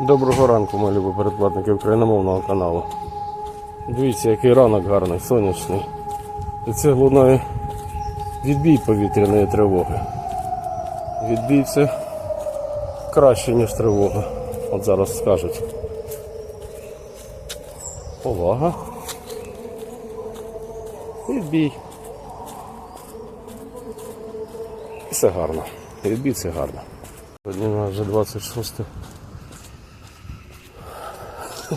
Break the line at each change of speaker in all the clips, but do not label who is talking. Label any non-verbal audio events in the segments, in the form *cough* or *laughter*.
Доброго ранку, мої любі передплатники україномовного каналу. Дивіться, який ранок гарний, сонячний. І це лунає відбій повітряної тривоги. Відбій це краще, ніж тривога. От зараз скажуть. Повага. Відбій. І Все гарно. Відбій це гарно. Сьогодні у нас вже 26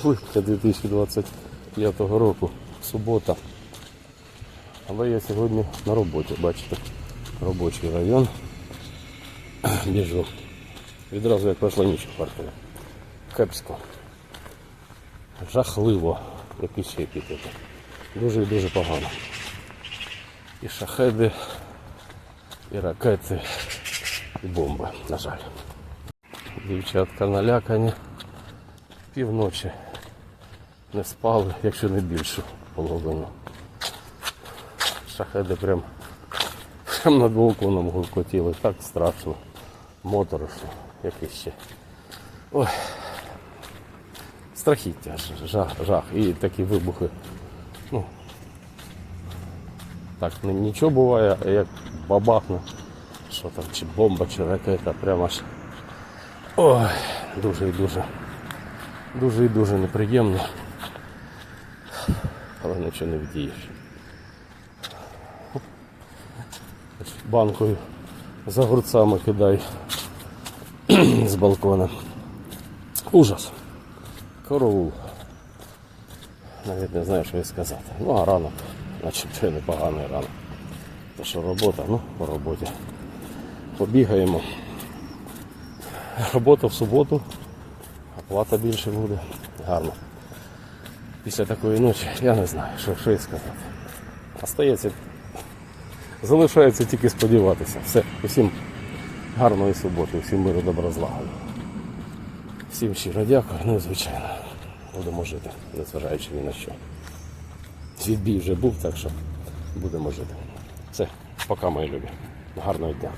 липня 2025 року, субота. Але я сьогодні на роботі, бачите, робочий район. *clears throat* Біжу. Відразу як пройшла ніч в квартирі. Кепсько. Жахливо, як і ще епітети. Дуже і дуже погано. І шахеди, і ракети, і бомби, на жаль. Дівчатка налякані півночі не спали, якщо не більше половину. Шахеди прям, прям над балконом гуркотіли. Так страшно. Моторошно, як іще. Ой. Страхіття, жах, жах. І такі вибухи. Ну, так нічого буває, а як бабахне, що там, чи бомба, чи ракета, прямо аж. Ой, дуже і дуже. Дуже і дуже неприємно. Але нічого не вдієш. Банкою за огурцами кидай з балкона. Ужас. Караул. Навіть не знаю, що і сказати. Ну, а ранок, начебто непоганий ранок. То що робота, ну, по роботі. Побігаємо. Робота в суботу, оплата більше буде. Гарно. Після такої ночі я не знаю, що, що і сказати. Остається, залишається тільки сподіватися. Все, усім гарної суботи, всім миру добра злагоди. Всім щиро дякую, ну і звичайно, будемо жити, незважаючи ні на що. Відбій вже був, так що будемо жити. Все, пока, мої любі. Гарного дня.